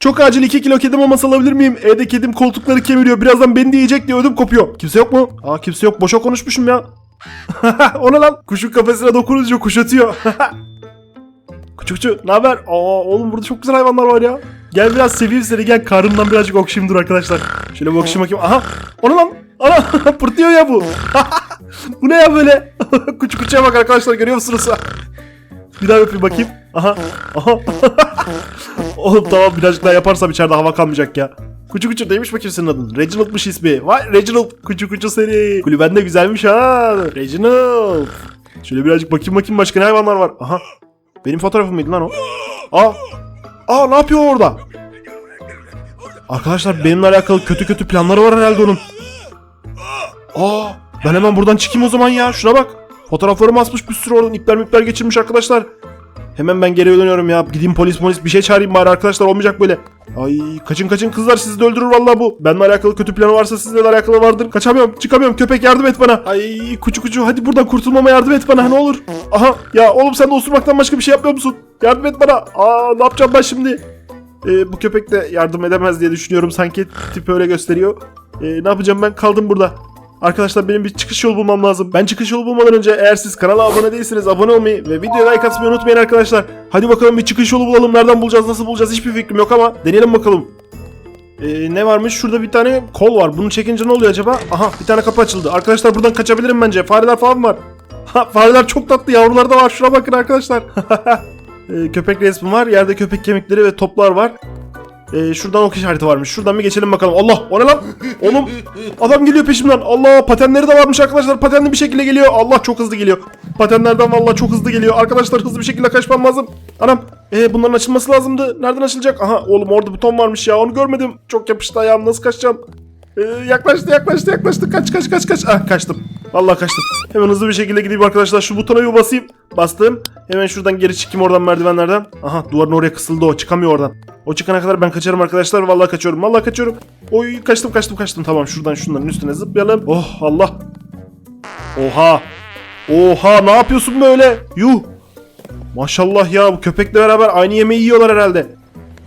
Çok acil 2 kilo kedi maması alabilir miyim? Evde kedim koltukları kemiriyor. Birazdan beni de yiyecek diye ödüm kopuyor. Kimse yok mu? Aa kimse yok. Boşa konuşmuşum ya. o ne lan? Kuşun kafesine dokununca kuş ötüyor. Kuçu ne haber? Aa oğlum burada çok güzel hayvanlar var ya. Gel biraz seveyim seni gel karnından birazcık okşayayım dur arkadaşlar. Şöyle bir okşayayım bakayım. Aha o ne lan? Ana pırtıyor ya bu. bu ne ya böyle? kuçu kuçuya bak arkadaşlar görüyor musunuz? bir daha öpeyim bakayım. Aha. Aha. Oğlum tamam birazcık daha yaparsam içeride hava kalmayacak ya. Kuçu kuçu neymiş bakayım senin adın? Reginald'mış ismi. Vay Reginald kuçu kuçu seni. Kulüben de güzelmiş ha. Reginald. Şöyle birazcık bakayım bakayım başka ne hayvanlar var. Aha. Benim fotoğrafım mıydı lan o? Aa. Aa ne yapıyor orada? Arkadaşlar benimle alakalı kötü kötü planları var herhalde onun. Aa ben hemen buradan çıkayım o zaman ya. Şuna bak. Fotoğraflarımı asmış bir sürü oradan ipler mipler geçirmiş arkadaşlar. Hemen ben geri dönüyorum ya. Gideyim polis polis bir şey çağırayım bari arkadaşlar olmayacak böyle. Ay kaçın kaçın kızlar sizi de öldürür vallahi bu. Benimle alakalı kötü planı varsa sizle de alakalı vardır. Kaçamıyorum çıkamıyorum köpek yardım et bana. Ay kuçu kuçu hadi buradan kurtulmama yardım et bana ne olur. Aha ya oğlum sen de osurmaktan başka bir şey yapmıyor musun? Yardım et bana. Aa ne yapacağım ben şimdi? Ee, bu köpek de yardım edemez diye düşünüyorum sanki tipi öyle gösteriyor. Ee, ne yapacağım ben kaldım burada. Arkadaşlar benim bir çıkış yolu bulmam lazım. Ben çıkış yolu bulmadan önce eğer siz kanala abone değilseniz abone olmayı ve videoya like atmayı unutmayın arkadaşlar. Hadi bakalım bir çıkış yolu bulalım. Nereden bulacağız, nasıl bulacağız hiçbir fikrim yok ama deneyelim bakalım. Ee, ne varmış? Şurada bir tane kol var. Bunu çekince ne oluyor acaba? Aha bir tane kapı açıldı. Arkadaşlar buradan kaçabilirim bence. Fareler falan var. Ha, fareler çok tatlı. Yavrular da var. Şuna bakın arkadaşlar. Ee, köpek resmi var. Yerde köpek kemikleri ve toplar var. Ee, şuradan ok işareti varmış. Şuradan bir geçelim bakalım. Allah o ne lan? Oğlum adam geliyor peşimden. Allah patenleri de varmış arkadaşlar. Patenli bir şekilde geliyor. Allah çok hızlı geliyor. Patenlerden vallahi çok hızlı geliyor. Arkadaşlar hızlı bir şekilde kaçmam lazım. Anam ee, bunların açılması lazımdı. Nereden açılacak? Aha oğlum orada buton varmış ya. Onu görmedim. Çok yapıştı ayağım. Nasıl kaçacağım? Ee, yaklaştı yaklaştı yaklaştı. Kaç kaç kaç kaç. Ah kaçtım. Vallahi kaçtım. Hemen hızlı bir şekilde gideyim arkadaşlar. Şu butona bir basayım. Bastım. Hemen şuradan geri çıkayım oradan merdivenlerden. Aha duvarın oraya kısıldı o. Çıkamıyor oradan. O çıkana kadar ben kaçarım arkadaşlar. Vallahi kaçıyorum. Vallahi kaçıyorum. Oy kaçtım kaçtım kaçtım. Tamam şuradan şunların üstüne zıplayalım. Oh Allah. Oha. Oha ne yapıyorsun böyle? Yuh. Maşallah ya bu köpekle beraber aynı yemeği yiyorlar herhalde.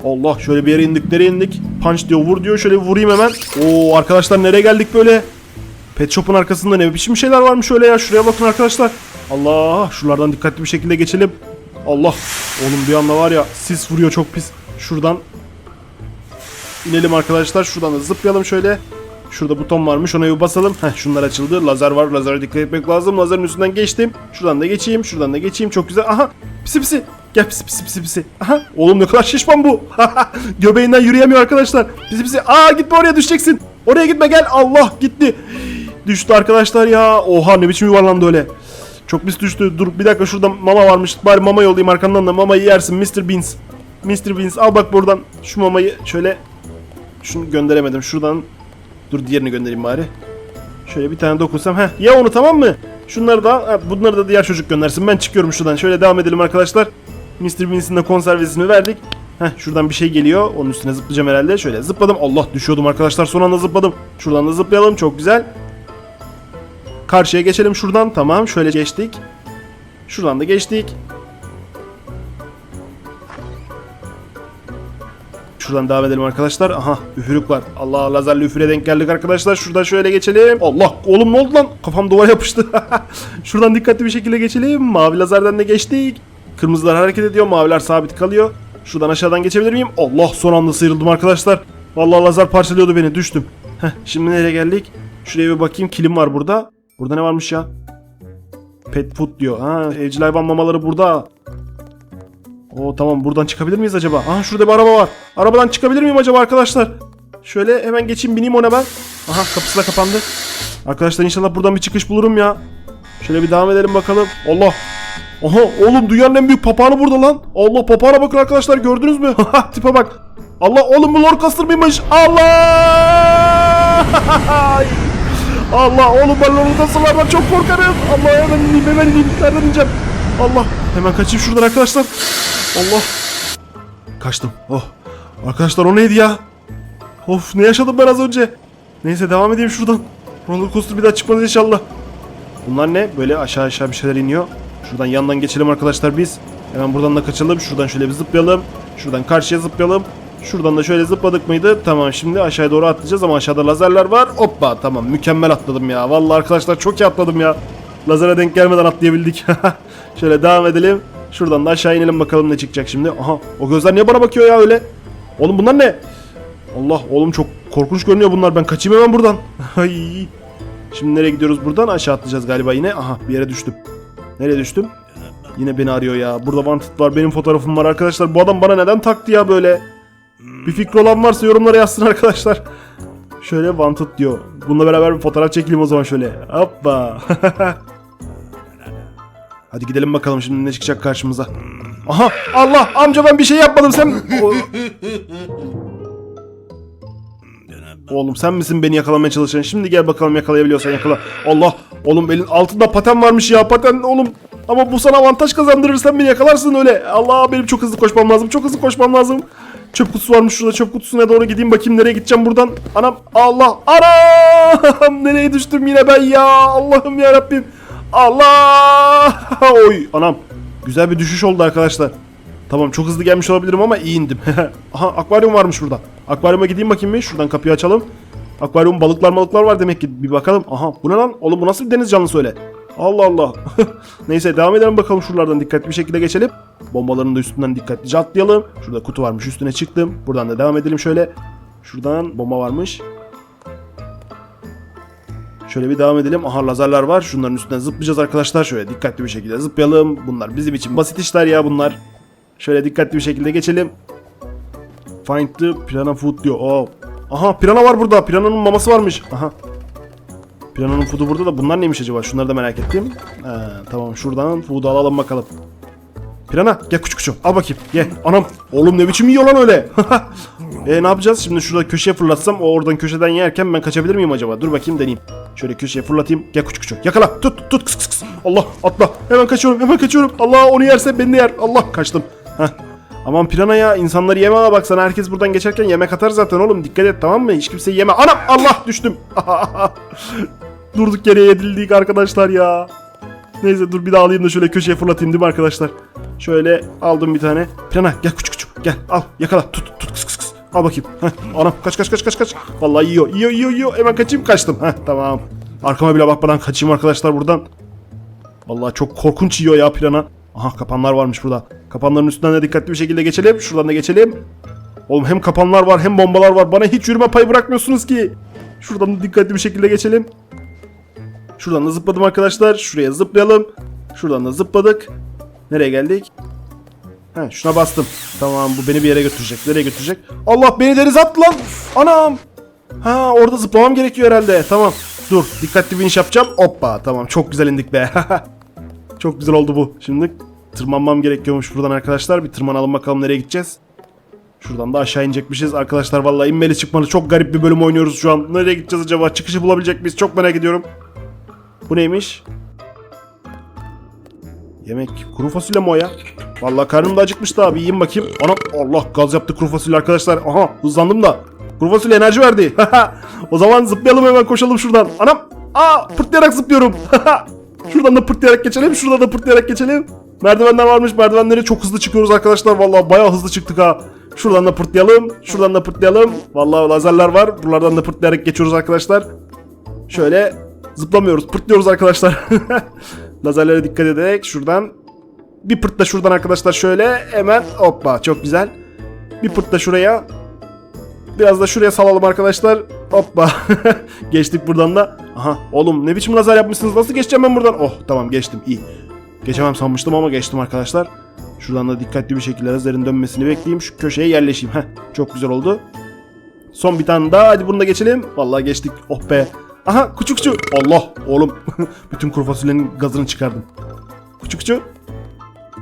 Allah şöyle bir yere indik nereye indik? Punch diyor vur diyor şöyle vurayım hemen. Oo arkadaşlar nereye geldik böyle? Pet Shop'un arkasında ne biçim şeyler varmış öyle ya şuraya bakın arkadaşlar. Allah şuralardan dikkatli bir şekilde geçelim. Allah oğlum bir anda var ya sis vuruyor çok pis. Şuradan inelim arkadaşlar şuradan da zıplayalım şöyle. Şurada buton varmış ona bir basalım. Heh şunlar açıldı. Lazer var. Lazere dikkat etmek lazım. Lazerin üstünden geçtim. Şuradan da geçeyim. Şuradan da geçeyim. Çok güzel. Aha pisi pisi. Gel pisi pisi pisi pisi. Aha oğlum ne kadar şişman bu. Göbeğinden yürüyemiyor arkadaşlar. Pisi pisi. Aa gitme oraya düşeceksin. Oraya gitme gel. Allah gitti. Düştü arkadaşlar ya. Oha ne biçim yuvarlandı öyle. Çok pis düştü. Dur bir dakika şurada mama varmış. Bari mama yollayayım arkandan da mamayı yersin Mr. Beans. Mr. Beans al bak buradan şu mamayı şöyle şunu gönderemedim. Şuradan dur diğerini göndereyim bari. Şöyle bir tane dokunsam. Heh ya onu tamam mı? Şunları da ha, bunları da diğer çocuk göndersin. Ben çıkıyorum şuradan. Şöyle devam edelim arkadaşlar. Mr. Beans'in de konservesini verdik. Heh şuradan bir şey geliyor. Onun üstüne zıplayacağım herhalde. Şöyle zıpladım. Allah düşüyordum arkadaşlar. Son anda zıpladım. Şuradan da zıplayalım. Çok güzel. Karşıya geçelim şuradan. Tamam şöyle geçtik. Şuradan da geçtik. Şuradan devam edelim arkadaşlar. Aha üfürük var. Allah lazerli üfüre denk geldik arkadaşlar. Şuradan şöyle geçelim. Allah oğlum ne oldu lan? Kafam duvara yapıştı. Şuradan dikkatli bir şekilde geçelim. Mavi lazerden de geçtik. Kırmızılar hareket ediyor. Maviler sabit kalıyor. Şuradan aşağıdan geçebilir miyim? Allah son anda sıyrıldım arkadaşlar. Vallahi lazer parçalıyordu beni. Düştüm. Heh, şimdi nereye geldik? Şuraya bir bakayım. Kilim var burada. Burada ne varmış ya? Pet food diyor. Ha, evcil hayvan mamaları burada. Oo tamam buradan çıkabilir miyiz acaba? Aha şurada bir araba var. Arabadan çıkabilir miyim acaba arkadaşlar? Şöyle hemen geçeyim bineyim ona ben. Aha kapısı da kapandı. Arkadaşlar inşallah buradan bir çıkış bulurum ya. Şöyle bir devam edelim bakalım. Allah. Aha oğlum dünyanın en büyük papağanı burada lan. Allah papağana bakın arkadaşlar gördünüz mü? Tipe bak. Allah oğlum bu lor kastır mıymış? Allah! Allah oğlum ben lor kastırlardan çok korkarım. Allah hemen ineyim hemen ineyim. Nereden ineceğim? Allah hemen kaçayım şuradan arkadaşlar. Allah. Kaçtım. Oh. Arkadaşlar o neydi ya? Of ne yaşadım ben az önce. Neyse devam edeyim şuradan. Roller coaster bir daha çıkmaz inşallah. Bunlar ne? Böyle aşağı aşağı bir şeyler iniyor. Şuradan yandan geçelim arkadaşlar biz. Hemen buradan da kaçalım. Şuradan şöyle bir zıplayalım. Şuradan karşıya zıplayalım. Şuradan da şöyle zıpladık mıydı? Tamam şimdi aşağıya doğru atlayacağız ama aşağıda lazerler var. Hoppa tamam mükemmel atladım ya. Vallahi arkadaşlar çok iyi atladım ya. Lazere denk gelmeden atlayabildik. şöyle devam edelim. Şuradan da aşağı inelim bakalım ne çıkacak şimdi. Aha o gözler niye bana bakıyor ya öyle? Oğlum bunlar ne? Allah oğlum çok korkunç görünüyor bunlar. Ben kaçayım hemen buradan. Şimdi nereye gidiyoruz buradan? Aşağı atlayacağız galiba yine. Aha bir yere düştüm. Nereye düştüm? Yine beni arıyor ya. Burada wanted var. Benim fotoğrafım var arkadaşlar. Bu adam bana neden taktı ya böyle? Bir fikri olan varsa yorumlara yazsın arkadaşlar. Şöyle wanted diyor. Bununla beraber bir fotoğraf çekelim o zaman şöyle. Hoppa. Hadi gidelim bakalım şimdi ne çıkacak karşımıza. Aha Allah amca ben bir şey yapmadım sen. Oğlum sen misin beni yakalamaya çalışan? Şimdi gel bakalım yakalayabiliyorsan yakala. Allah oğlum elin altında paten varmış ya paten oğlum. Ama bu sana avantaj kazandırır sen beni yakalarsın öyle. Allah benim çok hızlı koşmam lazım çok hızlı koşmam lazım. Çöp kutusu varmış şurada çöp kutusuna doğru gideyim bakayım nereye gideceğim buradan. Anam Allah anam nereye düştüm yine ben ya Allah'ım ya Rabbim. Allah oy anam güzel bir düşüş oldu arkadaşlar. Tamam çok hızlı gelmiş olabilirim ama iyi indim. Aha akvaryum varmış burada. Akvaryuma gideyim bakayım bir. Şuradan kapıyı açalım. Akvaryum balıklar balıklar var demek ki. Bir bakalım. Aha bu ne lan? Oğlum bu nasıl bir deniz canlısı öyle? Allah Allah. Neyse devam edelim bakalım şuralardan dikkatli bir şekilde geçelim. Bombaların da üstünden dikkatlice atlayalım. Şurada kutu varmış üstüne çıktım. Buradan da devam edelim şöyle. Şuradan bomba varmış. Şöyle bir devam edelim. Aha lazerler var. Şunların üstünden zıplayacağız arkadaşlar. Şöyle dikkatli bir şekilde zıplayalım. Bunlar bizim için basit işler ya bunlar. Şöyle dikkatli bir şekilde geçelim. Find the piranha food diyor. Oo. Aha pirana var burada. Pirananın maması varmış. Aha. Pirananın food'u burada da bunlar neymiş acaba? Şunları da merak ettim. Ha, tamam şuradan food'u alalım bakalım. Pirana gel küçük küçük al bakayım. Ye anam. Oğlum ne biçim yiyor lan öyle. e ne yapacağız? Şimdi şurada köşeye fırlatsam o oradan köşeden yerken ben kaçabilir miyim acaba? Dur bakayım deneyeyim. Şöyle köşeye fırlatayım. Gel küçük küçük. Yakala. Tut tut kıs kıs. Allah atla. Hemen kaçıyorum. Hemen kaçıyorum. Allah onu yerse beni de yer. Allah kaçtım. Heh. Aman pirana ya insanları yeme ama bak sana herkes buradan geçerken yemek atar zaten oğlum dikkat et tamam mı? Hiç kimseyi yeme. Anam Allah düştüm. Durduk yere yedildik arkadaşlar ya. Neyse dur bir daha alayım da şöyle köşeye fırlatayım değil mi arkadaşlar? Şöyle aldım bir tane. Pirana gel küçük küçük gel al yakala tut tut. Al bakayım. Heh, anam kaç kaç kaç kaç kaç. Vallahi yiyor yiyor yiyor yiyor. Hemen kaçayım kaçtım. Heh, tamam. Arkama bile bakmadan kaçayım arkadaşlar buradan. Vallahi çok korkunç yiyor ya pirana. Aha kapanlar varmış burada. Kapanların üstünden de dikkatli bir şekilde geçelim. Şuradan da geçelim. Oğlum hem kapanlar var hem bombalar var. Bana hiç yürüme payı bırakmıyorsunuz ki. Şuradan da dikkatli bir şekilde geçelim. Şuradan da zıpladım arkadaşlar. Şuraya zıplayalım. Şuradan da zıpladık. Nereye geldik? He, şuna bastım. Tamam bu beni bir yere götürecek. Nereye götürecek? Allah beni denize attı lan. Anam. Ha orada zıplamam gerekiyor herhalde. Tamam. Dur dikkatli bir iniş yapacağım. Hoppa tamam çok güzel indik be. çok güzel oldu bu. Şimdi tırmanmam gerekiyormuş buradan arkadaşlar. Bir tırmanalım bakalım nereye gideceğiz. Şuradan da aşağı inecekmişiz. Arkadaşlar vallahi inmeli çıkmalı çok garip bir bölüm oynuyoruz şu an. Nereye gideceğiz acaba? Çıkışı bulabilecek miyiz? Çok merak ediyorum. Bu neymiş? Yemek. Kuru fasulye mi o ya? Vallahi karnım da acıkmıştı abi. Yiyeyim bakayım. Anam Allah gaz yaptı kuru fasulye arkadaşlar. Aha hızlandım da. Kuru fasulye enerji verdi. o zaman zıplayalım hemen koşalım şuradan. Anam. Aa pırtlayarak zıplıyorum. şuradan da pırtlayarak geçelim. Şuradan da pırtlayarak geçelim. Merdivenler varmış. Merdivenleri çok hızlı çıkıyoruz arkadaşlar. Vallahi bayağı hızlı çıktık ha. Şuradan da pırtlayalım. Şuradan da pırtlayalım. Vallahi lazerler var. Buralardan da pırtlayarak geçiyoruz arkadaşlar. Şöyle zıplamıyoruz. Pırtlıyoruz arkadaşlar. Lazerlere dikkat ederek şuradan bir pırt da şuradan arkadaşlar şöyle hemen hoppa çok güzel. Bir pırt da şuraya. Biraz da şuraya salalım arkadaşlar. Hoppa. Geçtik buradan da. Aha oğlum ne biçim lazer yapmışsınız? Nasıl geçeceğim ben buradan? Oh tamam geçtim iyi. Geçemem sanmıştım ama geçtim arkadaşlar. Şuradan da dikkatli bir şekilde lazerin dönmesini bekleyeyim. Şu köşeye yerleşeyim. Heh, çok güzel oldu. Son bir tane daha. Hadi bunu da geçelim. Vallahi geçtik. Oh be. Aha küçükçü. Allah oğlum. Bütün kuru fasulyenin gazını çıkardım. Küçükçü.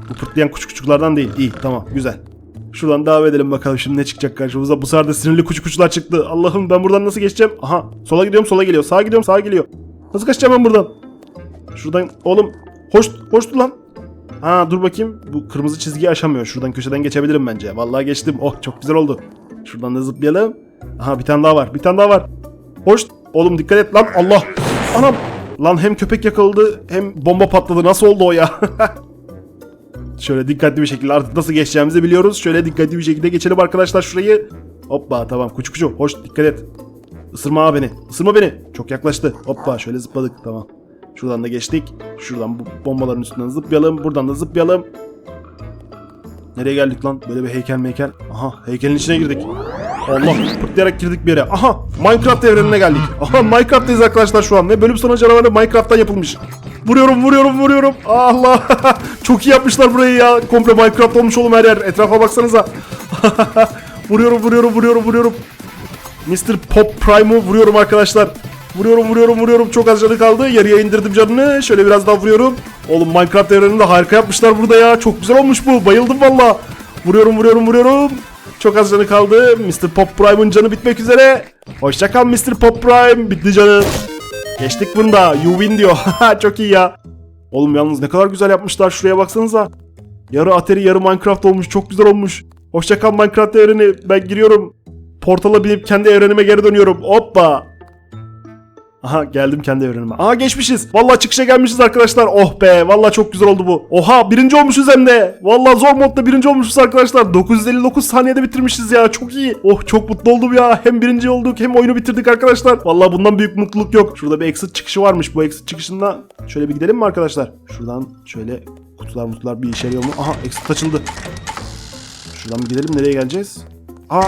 Bu pırtlayan küçük küçüklerden değil. İyi tamam güzel. Şuradan devam edelim bakalım şimdi ne çıkacak karşımıza. Bu sefer de sinirli küçük küçükler çıktı. Allah'ım ben buradan nasıl geçeceğim? Aha sola gidiyorum sola geliyor. Sağa gidiyorum sağa geliyor. Nasıl kaçacağım ben buradan? Şuradan oğlum hoş hoştu lan. Ha dur bakayım. Bu kırmızı çizgiyi aşamıyor. Şuradan köşeden geçebilirim bence. Vallahi geçtim. Oh çok güzel oldu. Şuradan da zıplayalım. Aha bir tane daha var. Bir tane daha var. Hoş. Oğlum dikkat et lan. Allah. Anam. Lan hem köpek yakaladı hem bomba patladı. Nasıl oldu o ya? Şöyle dikkatli bir şekilde artık nasıl geçeceğimizi biliyoruz. Şöyle dikkatli bir şekilde geçelim arkadaşlar şurayı. Hoppa tamam kuçu kuçu hoş dikkat et. Isırma beni. Isırma beni. Çok yaklaştı. Hoppa şöyle zıpladık tamam. Şuradan da geçtik. Şuradan bu bombaların üstünden zıplayalım. Buradan da zıplayalım. Nereye geldik lan? Böyle bir heykel meykel. Aha heykelin içine girdik. Allah pırtlayarak girdik bir yere. Aha Minecraft evrenine geldik. Aha Minecraft'tayız arkadaşlar şu an. Ve bölüm sonu canavarı Minecraft'tan yapılmış. Vuruyorum vuruyorum vuruyorum. Allah çok iyi yapmışlar burayı ya. Komple Minecraft olmuş oğlum her yer. Etrafa baksanıza. vuruyorum vuruyorum vuruyorum vuruyorum. Mr. Pop Prime'ı vuruyorum arkadaşlar. Vuruyorum vuruyorum vuruyorum. Çok az canı kaldı. Yarıya indirdim canını. Şöyle biraz daha vuruyorum. Oğlum Minecraft evreninde harika yapmışlar burada ya. Çok güzel olmuş bu. Bayıldım valla. Vuruyorum vuruyorum vuruyorum. Çok az canı kaldı. Mr. Pop Prime'ın canı bitmek üzere. Hoşçakal Mr. Pop Prime. Bitti canı. Geçtik bunu da. You win diyor. Çok iyi ya. Oğlum yalnız ne kadar güzel yapmışlar. Şuraya baksanıza. Yarı Atari yarı Minecraft olmuş. Çok güzel olmuş. Hoşçakal Minecraft evreni. Ben giriyorum. Portala binip kendi evrenime geri dönüyorum. Hoppa. Aha geldim kendi evrenime. Aha geçmişiz. Vallahi çıkışa gelmişiz arkadaşlar. Oh be. Vallahi çok güzel oldu bu. Oha birinci olmuşuz hem de. Vallahi zor modda birinci olmuşuz arkadaşlar. 959 saniyede bitirmişiz ya. Çok iyi. Oh çok mutlu oldum ya. Hem birinci olduk hem oyunu bitirdik arkadaşlar. Vallahi bundan büyük mutluluk yok. Şurada bir exit çıkışı varmış. Bu exit çıkışında şöyle bir gidelim mi arkadaşlar? Şuradan şöyle kutular mutlular bir işe yarıyor? Aha exit açıldı. Şuradan bir gidelim. Nereye geleceğiz? Aa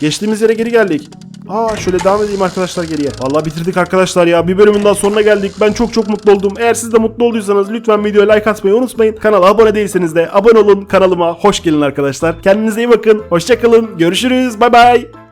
Geçtiğimiz yere geri geldik. Aa şöyle devam edeyim arkadaşlar geriye. Vallahi bitirdik arkadaşlar ya. Bir bölümün daha sonuna geldik. Ben çok çok mutlu oldum. Eğer siz de mutlu olduysanız lütfen videoya like atmayı unutmayın. Kanala abone değilseniz de abone olun. Kanalıma hoş gelin arkadaşlar. Kendinize iyi bakın. Hoşçakalın. Görüşürüz. Bay bay.